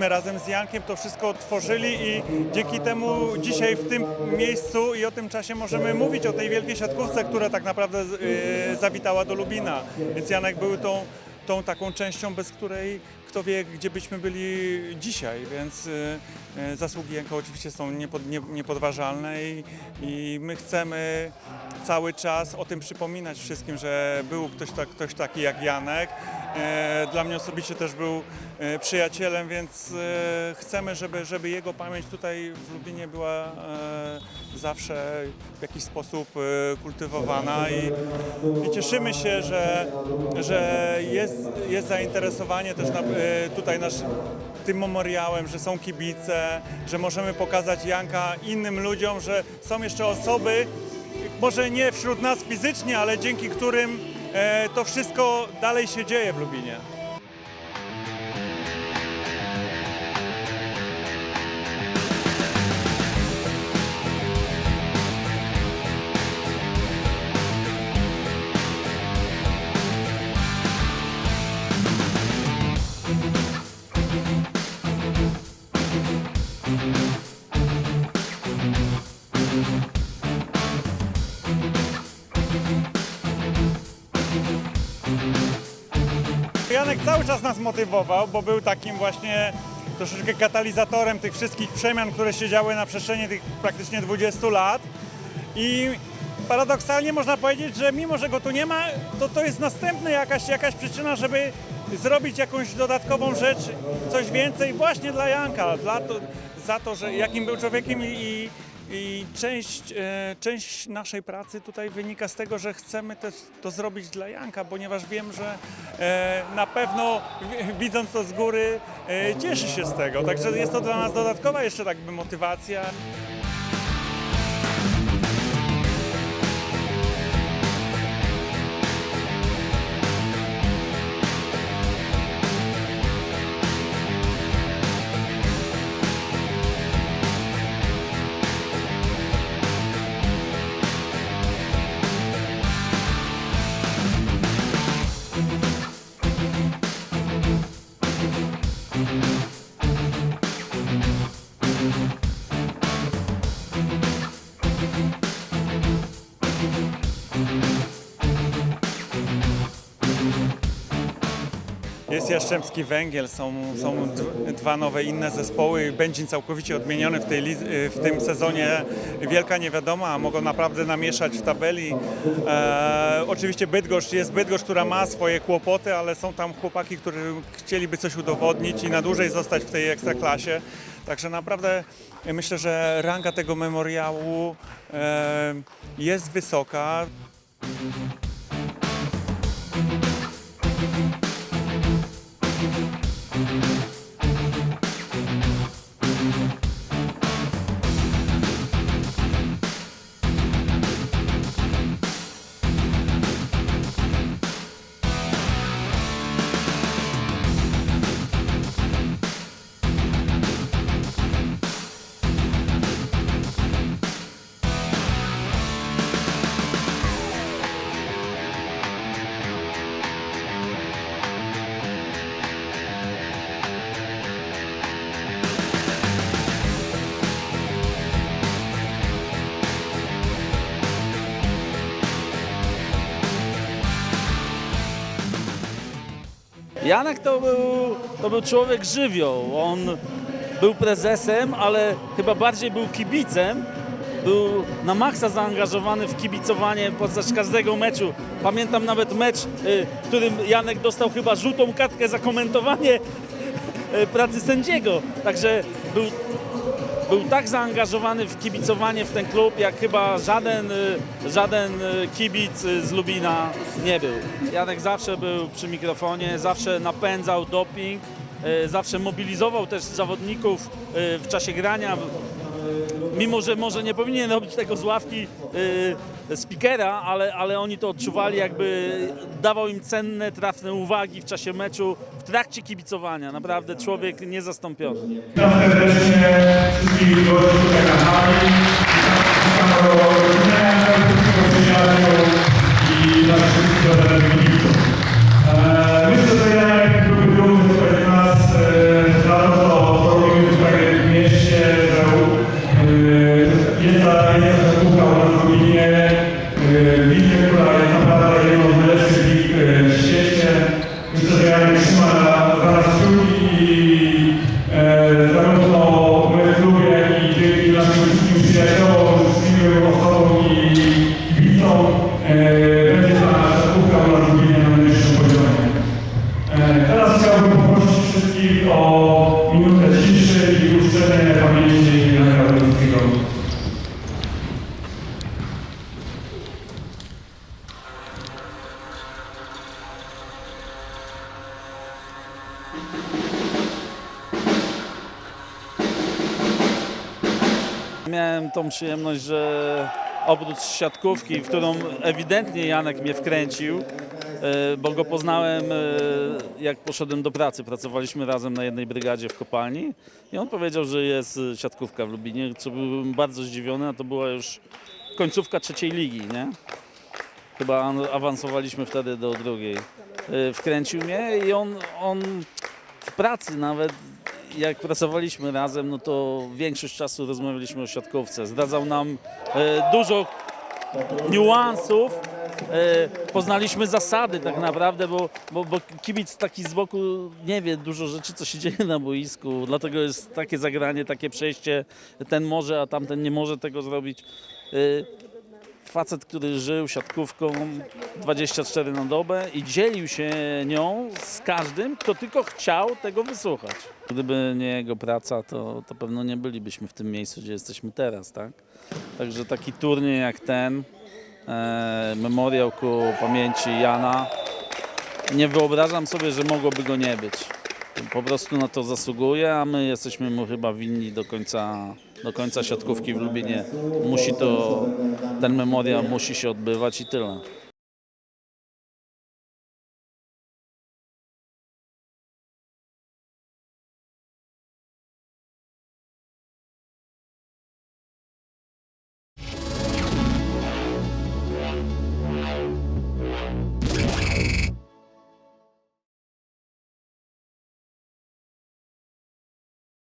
myśmy razem z Jankiem to wszystko tworzyli i dzięki temu dzisiaj w tym miejscu i o tym czasie możemy mówić o tej wielkiej siatkówce, która tak naprawdę y, zawitała do Lubina. Więc Janek był tą tą taką częścią, bez której kto wie, gdzie byśmy byli dzisiaj, więc y, y, zasługi Janka oczywiście są niepod, nie, niepodważalne i, i my chcemy cały czas o tym przypominać wszystkim, że był ktoś, tak, ktoś taki jak Janek. E, Dla mnie osobiście też był przyjacielem, więc chcemy, żeby, żeby jego pamięć tutaj w Lubinie była zawsze w jakiś sposób kultywowana i, i cieszymy się, że, że jest, jest zainteresowanie też na, e, tutaj nasz, tym memoriałem, że są kibice, że możemy pokazać Janka innym ludziom, że są jeszcze osoby, może nie wśród nas fizycznie, ale dzięki którym e, to wszystko dalej się dzieje w Lubinie. Janek cały czas nas motywował, bo był takim właśnie troszeczkę katalizatorem tych wszystkich przemian, które się działy na przestrzeni tych praktycznie 20 lat. I paradoksalnie można powiedzieć, że mimo, że go tu nie ma, to to jest następna jakaś, jakaś przyczyna, żeby zrobić jakąś dodatkową rzecz, coś więcej właśnie dla Janka, dla to, za to, że jakim był człowiekiem i, i i część, e, część naszej pracy tutaj wynika z tego, że chcemy też to zrobić dla Janka, ponieważ wiem, że e, na pewno wi- widząc to z góry e, cieszy się z tego. Także jest to dla nas dodatkowa jeszcze tak jakby motywacja. Jest Jastrzębski Węgiel, są, są dwa nowe inne zespoły. Będzin całkowicie odmieniony w, tej, w tym sezonie. Wielka niewiadoma, mogą naprawdę namieszać w tabeli. E, oczywiście Bydgoszcz jest Bydgoszcz, która ma swoje kłopoty, ale są tam chłopaki, którzy chcieliby coś udowodnić i na dłużej zostać w tej ekstraklasie. Także naprawdę myślę, że ranga tego memoriału e, jest wysoka. Janek to był, to był człowiek żywioł. On był prezesem, ale chyba bardziej był kibicem. Był na maksa zaangażowany w kibicowanie podczas każdego meczu. Pamiętam nawet mecz, y, w którym Janek dostał chyba żółtą kartkę za komentowanie y, pracy sędziego. Także był, był tak zaangażowany w kibicowanie w ten klub, jak chyba żaden, y, żaden y, kibic y, z Lubina nie był. Janek zawsze był przy mikrofonie, zawsze napędzał doping, zawsze mobilizował też zawodników w czasie grania. Mimo, że może nie powinien robić tego z ławki y, speakera, ale, ale oni to odczuwali, jakby dawał im cenne, trafne uwagi w czasie meczu, w trakcie kibicowania. Naprawdę człowiek niezastąpiony. Witam serdecznie wszystkich gości tutaj na hali. Witam która Miałem tą przyjemność, że oprócz siatkówki, w którą ewidentnie Janek mnie wkręcił, e, bo go poznałem e, jak poszedłem do pracy. Pracowaliśmy razem na jednej brygadzie w kopalni i on powiedział, że jest e, siatkówka w Lubinie, co byłem bardzo zdziwiony, a to była już końcówka trzeciej ligi, nie? Chyba awansowaliśmy wtedy do drugiej. Wkręcił mnie i on, on w pracy nawet, jak pracowaliśmy razem, no to większość czasu rozmawialiśmy o siatkówce. Zdradzał nam e, dużo niuansów. E, poznaliśmy zasady tak naprawdę, bo, bo, bo kibic taki z boku nie wie dużo rzeczy, co się dzieje na boisku. Dlatego jest takie zagranie, takie przejście. Ten może, a tamten nie może tego zrobić. E, facet, który żył siatkówką 24 na dobę i dzielił się nią z każdym, kto tylko chciał tego wysłuchać. Gdyby nie jego praca, to, to pewno nie bylibyśmy w tym miejscu, gdzie jesteśmy teraz, tak? Także taki turniej jak ten, e, memoriał ku pamięci Jana, nie wyobrażam sobie, że mogłoby go nie być. Po prostu na to zasługuje, a my jesteśmy mu chyba winni do końca, do końca siatkówki w Lubinie. Musi to, ten memoriał musi się odbywać i tyle.